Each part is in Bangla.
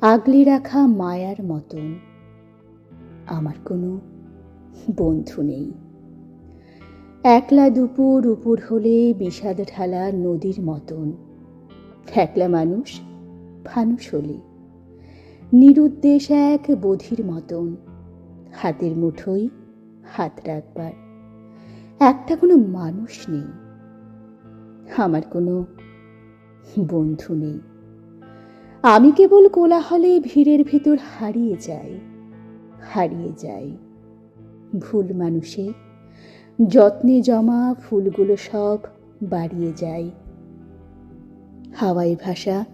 আগলে রাখা মায়ার মতন। আমার কোনো বন্ধু নেই। একলা দুপুর উপর হলে বিষাদ ঢালা নদীর মতন। একলা মানুষ ফানুষ হলে। নিরুদ্দেশ এক বধির মতন। হাতের মুঠোই হাত রাখবার। একটা কোনো মানুষ নেই। আমার কোনো বন্ধু নেই। আমি কেবল কোলাহলে ভিড়ের ভিতর হারিয়ে যাই হারিয়ে যাই। ভুল মানুষে, যত্নে জমা ফুলগুলো সব বাড়িয়ে যায় হাওয়াই ভাষা,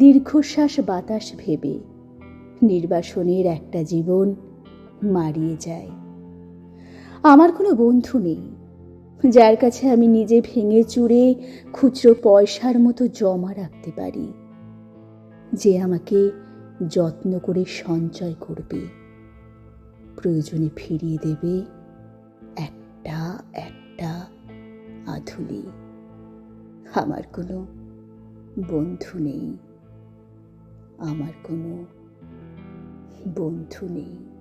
দীর্ঘশ্বাস বাতাস ভেবে, নির্বাসনের একটা জীবন মারিয়ে যায় আমার কোনো বন্ধু নেই, যার কাছে আমি নিজে ভেঙে চুরে খুচরো পয়সার মতো জমা রাখতে পারি। যে আমাকে যত্ন করে সঞ্চয় করবে। প্রয়োজনে ফিরিয়ে দেবে একটা একটা আধুলি। আমার কোনো বন্ধু নেই। আমার কোনো বন্ধু নেই।